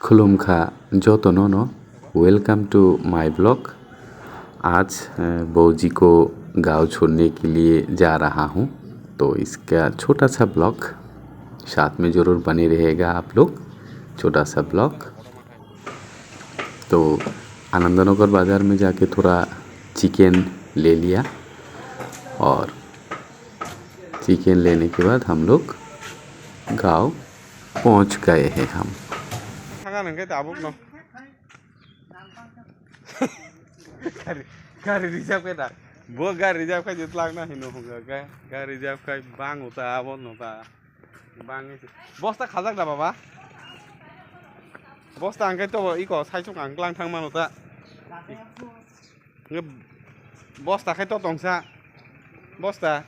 खुलुमखा जोतोनोनो welcome to my blog आज अ, बहू जी को गाँव छोड़ने के लिए जा रहा हूँ तो इसका छोटा सा ब्लॉग साथ में ज़रूर बने रहेगा आप लोग छोटा सा ब्लॉग तो आनंदनगर बाज़ार में जाके थोड़ा चिकन ले लिया और चिकन लेने के बाद हम लोग गाँव पहुँच गए हैं हम kanan kita abuk no gari gari rijab kita bo gari rijab kai jut lag na hino hoga kai gari rijab kai bang uta abon uta bang bosta khajak da baba bosta angkai to iko saisuk angklang thangman uta? Nggak bos tak itu tongsa bosta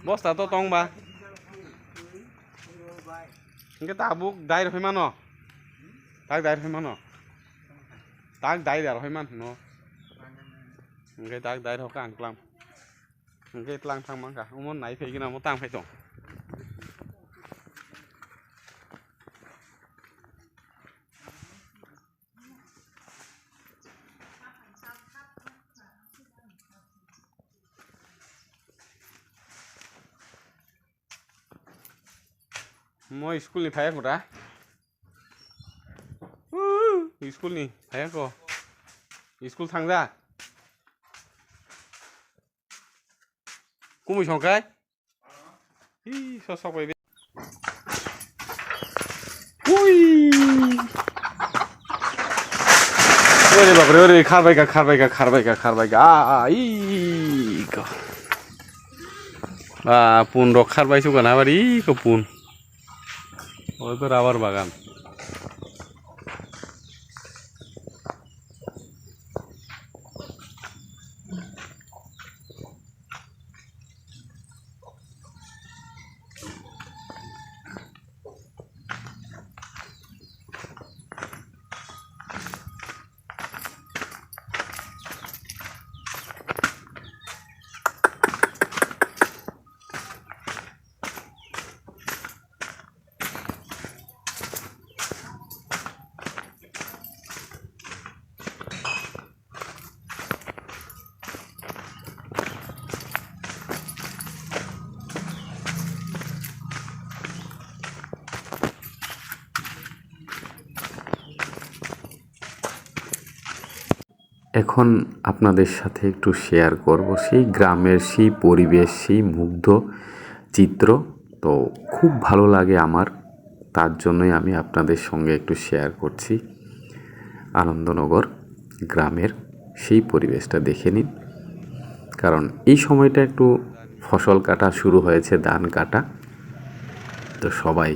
bosta to tong bah. ಹಿಂಗೆ ತಾಬುಕ್ দাইৰ হৈমান তাক দাইৰ হৈমান তাক দাইৰ আৰু হৈমান ন ಹಿಂಗೆ তাক দাইৰ হওক আংলাম ಹಿಂಗೆ ইটলাং থাংমাং কা উমন নাই ফেইগিনা মই তাম ফাইতং Ông muốn nãy phải cái nào muốn tăng phải tổng. Moi school ni phải không ra? School ni phải không? School thằng ra. Cũng một chồng cái. ওটা তো রাবার বাগান। এখন আপনাদের সাথে একটু শেয়ার করব সেই গ্রামের, সেই পরিবেশ, সেই মুগ্ধ চিত্র। তো খুব ভালো লাগে আমার, তার জন্যই আমি আপনাদের সঙ্গে একটু শেয়ার করছি। আনন্দনগর গ্রামের সেই পরিবেশটা দেখে নিন। কারণ এই সময়টা একটু ফসল কাটা শুরু হয়েছে, ধান কাটা। তো সবাই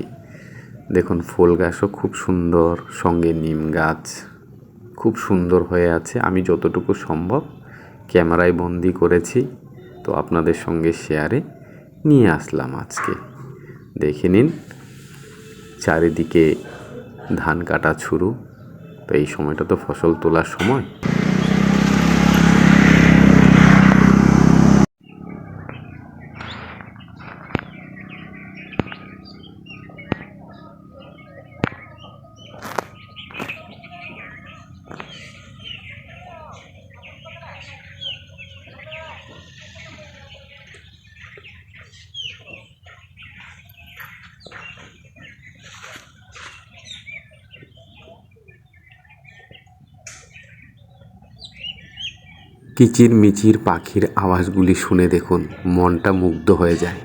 দেখুন, ফুল গাছও খুব সুন্দর, সঙ্গে নিম গাছ খুব সুন্দর হয়ে আছে। আমি যতটুকু সম্ভব ক্যামেরায় বন্দি করেছি, তো আপনাদের সঙ্গে শেয়ারে নিয়ে আসলাম আজকে। দেখে নিন, চারিদিকে ধান কাটা শুরু। তো এই সময়টা তো ফসল তোলার সময়। কিচির মিচির পাখির আওয়াজগুলি শুনে দেখুন মনটা মুগ্ধ হয়ে যায়।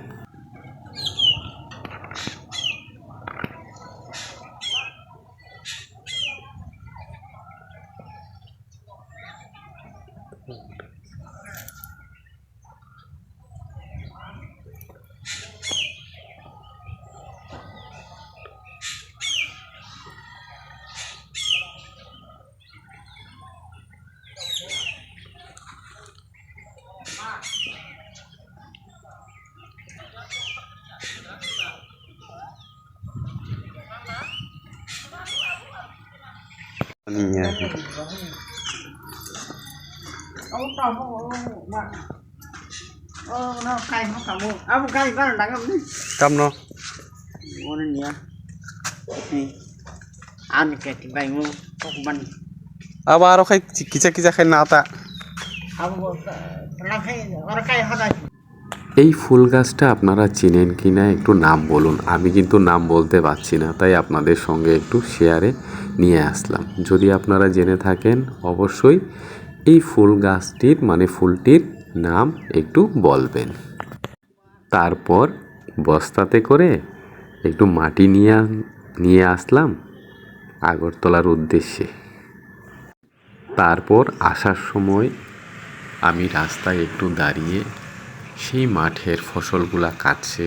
ông tao không mà ờ nó cay nó cả mua à một cay có là đắng lắm đấy কাম ন mua lên nhỉ นี่อันแกที่ใบงูพวกมัน আবার আরো খাই কিচা কিচা খাই না তা เอาเราให้เราใกล้เขาได้ এই ফুল গাছটা আপনারা চেনেন কি না একটু নাম বলুন। আমি কিন্তু নাম বলতে পারছি না, তাই আপনাদের সঙ্গে একটু শেয়ারে নিয়ে আসলাম। যদি আপনারা জেনে থাকেন, অবশ্যই এই ফুল গাছটির মানে ফুলটির নাম একটু বলবেন। তারপর বস্তাতে করে একটু মাটি নিয়ে নিয়ে আসলাম আগরতলার উদ্দেশ্যে। তারপর আসার সময় আমি রাস্তায় একটু দাঁড়িয়ে সেই মাঠের ফসলগুলা কাটছে।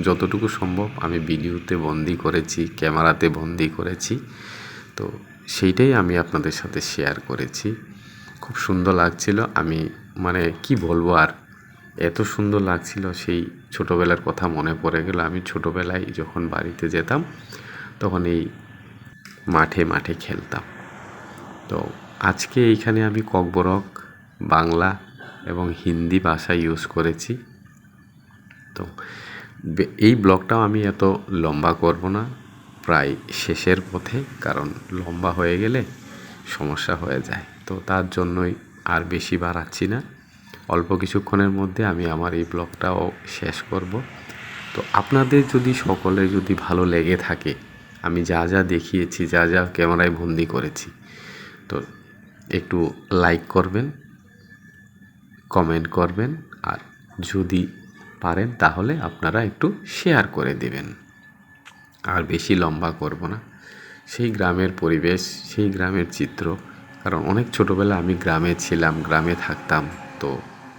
যতটুকু সম্ভব আমি ভিডিওতে বন্দি করেছি, ক্যামেরাতে বন্দি করেছি। তো সেইটাই আমি আপনাদের সাথে শেয়ার করেছি। খুব সুন্দর লাগছিল। আমি মানে কি বলব আর? এত সুন্দর লাগছিল সেই ছোটোবেলার কথা মনে পড়ে গেল। আমি ছোটোবেলায় যখন বাড়িতে যেতাম, তখন এই মাঠে মাঠে খেলতাম। তো আজকে এইখানে আমি ককবরক, বাংলা এবং হিন্দি ভাষা ইউজ করেছি। তো এই ব্লগটাও আমি এত লম্বা করব না, প্রায় শেষের পথে, কারণ লম্বা হয়ে গেলে সমস্যা হয়ে যায়। তো তার জন্যই আর বেশি বাড়াচ্ছি না। অল্প কিছুক্ষণের মধ্যে আমি আমার এই ব্লগটাও শেষ করব। তো আপনাদের যদি সকলে যদি ভালো লেগে থাকে, আমি যা যা দেখিয়েছি, যা যা ক্যামেরায় বন্দি করেছি, তো একটু লাইক করবেন। কমেন্ট করবেন। আর যদি পারেন তাহলে আপনারা একটু শেয়ার করে দেবেন। আর বেশি লম্বা করব না। সেই গ্রামের পরিবেশ, সেই গ্রামের চিত্র। কারণ অনেক ছোটোবেলা আমি গ্রামে ছিলাম, গ্রামে থাকতাম। তো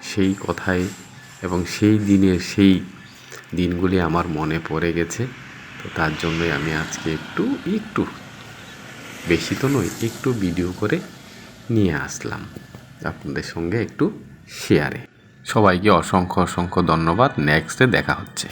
সেই কথাই এবং সেই দিনের, সেই দিনগুলি আমার মনে পড়ে গেছে। তো তার জন্যই আমি আজকে একটু একটু বেশি তো নয়, একটু ভিডিও করে নিয়ে আসলাম। আপনাদের সঙ্গে একটু শেয়ারে। সবাইকে অসংখ্য অসংখ্য ধন্যবাদ। নেক্সটে দেখা হচ্ছে।